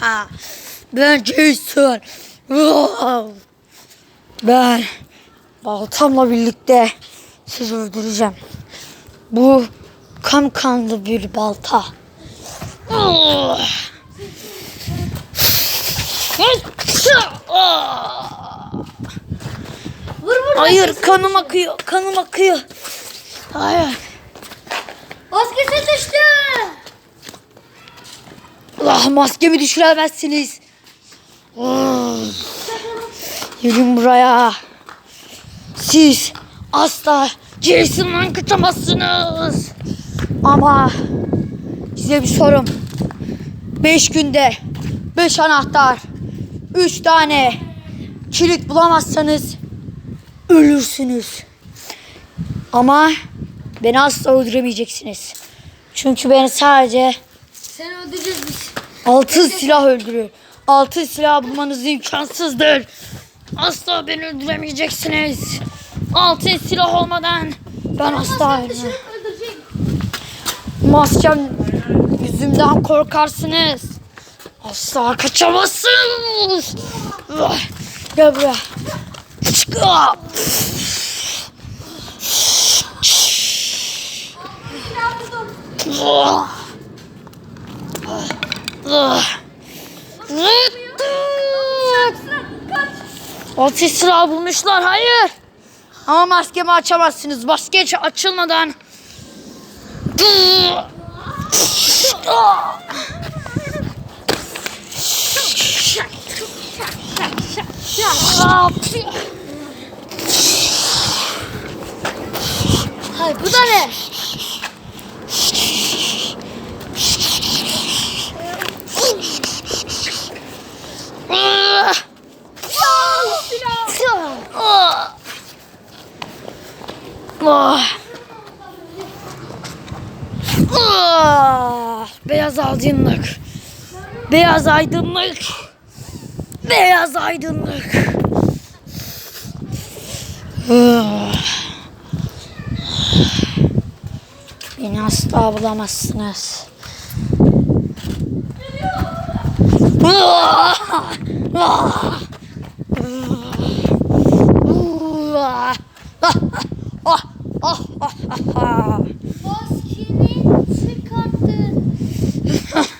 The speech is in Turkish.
Ha, ben Jason. Ben baltamla birlikte sizi öldüreceğim. Bu kan kanlı bir balta. Hayır kanım akıyor, kanım akıyor. Hayır. Allah maskemi düşüremezsiniz. Gelin buraya. Siz asla Jason'dan kaçamazsınız. Ama size bir sorum. Beş günde beş anahtar, üç tane kilit bulamazsanız ölürsünüz. Ama beni asla öldüremeyeceksiniz. Çünkü ben sadece Seni öldüreceğiz biz. Altın silah öldürür. Altın silah bulmanız imkansızdır. Asla beni öldüremeyeceksiniz. Altın silah olmadan ben asla ölmem. Maskem yüzümden korkarsınız. Asla kaçamazsınız. Gel buraya. Ah. Ah. Altın silah bulmuşlar. Hayır. Ama maskemi açamazsınız. Maske açılmadan. Hayır bu da ne? Oh. Oh. Beyaz aydınlık. Beyaz aydınlık. Beyaz aydınlık. Oh. Beni asla bulamazsınız. Oh. Oh. Oh. Oh. ha ha ha.